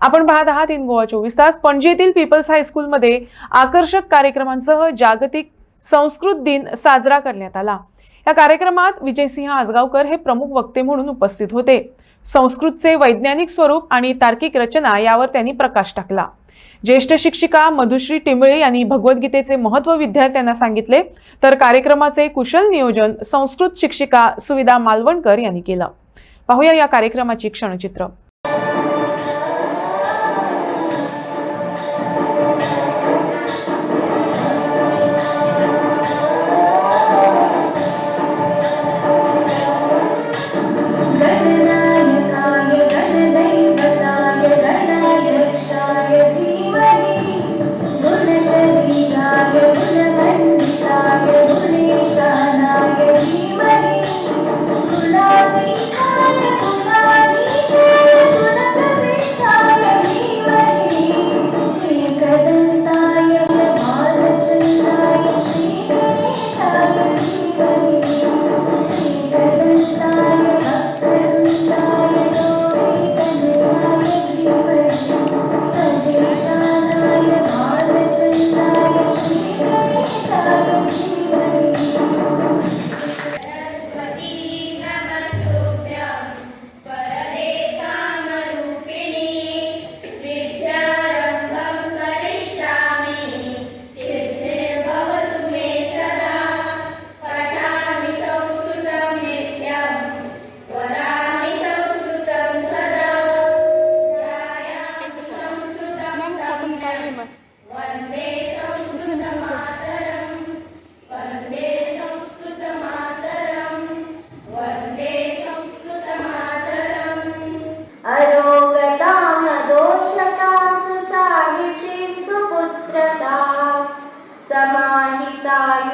आपण पाहत आहात इन गोवा चोवीस तास. पणजीतील पीपल्स हायस्कूलमध्ये आकर्षक कार्यक्रमांसह जागतिक संस्कृत दिन साजरा करण्यात आला. या कार्यक्रमात विजयसिंह आजगावकर हे प्रमुख वक्ते म्हणून उपस्थित होते. संस्कृतचे वैज्ञानिक स्वरूप आणि तार्किक रचना यावर त्यांनी प्रकाश टाकला. ज्येष्ठ शिक्षिका मधुश्री टिंबळे यांनी भगवद्गीतेचे महत्त्व विद्यार्थ्यांना सांगितले. तर कार्यक्रमाचे कुशल नियोजन संस्कृत शिक्षिका सुविधा मालवणकर यांनी केलं. पाहूया या कार्यक्रमाची क्षणचित्र.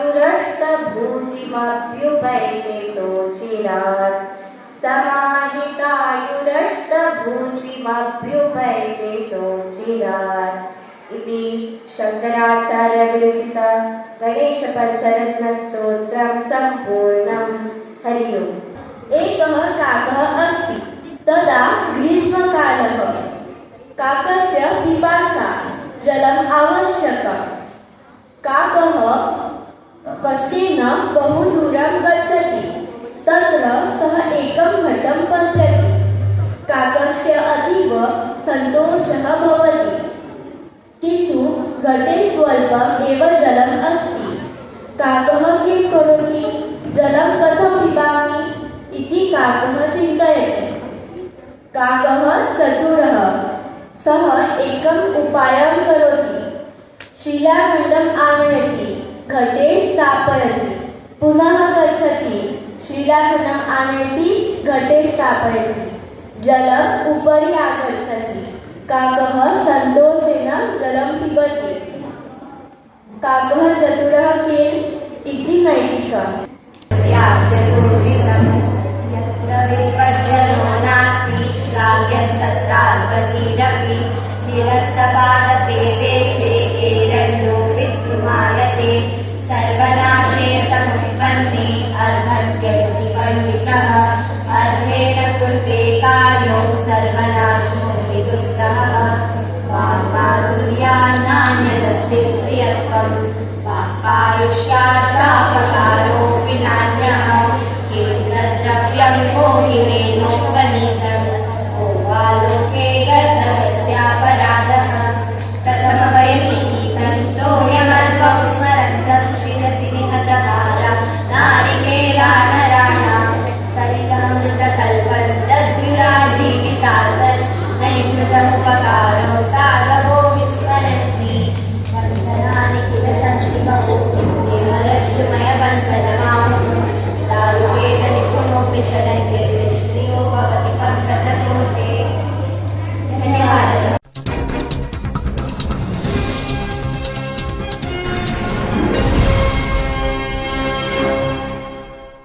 समाहितायुरष्टभूतिमभ्युपैते सोचिरात् समाहितायुरष्टभूतिमभ्युपैते सोचिरात् इति शङ्कराचार्यविरचित गणेशपञ्चरत्नस्तोत्रं सम्पूर्णं हरि ओम् एकः काकः अस्ति तदा ग्रीष्मकालः काकस्य पिपासा जलम् आवश्यकम् काकः कष्टेन बहु दूरं गच्छति तत्र सः एकं घटं पश्यति. काकस्य अतीव सन्तोषः भवति. किन्तु घटे स्वल्पम् एव जलम् अस्ति. काकः किं करोति? जलं कथं पिबामि इति काकः चिन्तयति. काकः चतुरः। सः एकम् उपायं करोति. शिलाखण्डम् आनयति. घटे स्थापयति पुनः गच्छति शिलाखण्डम् आनयति घटे स्थापयति जलम् उपरि आगच्छति। काकः सन्तोषेण जलं पिबति। काकः चतुरः केन इति नैतिकम् याचतोचितं यत्र सर्वनाशे समुत्पन्ने अर्धत्यजति पण्डितः अर्धेन कृते कार्यो सर्वनाशो विदुस्सहः estamos para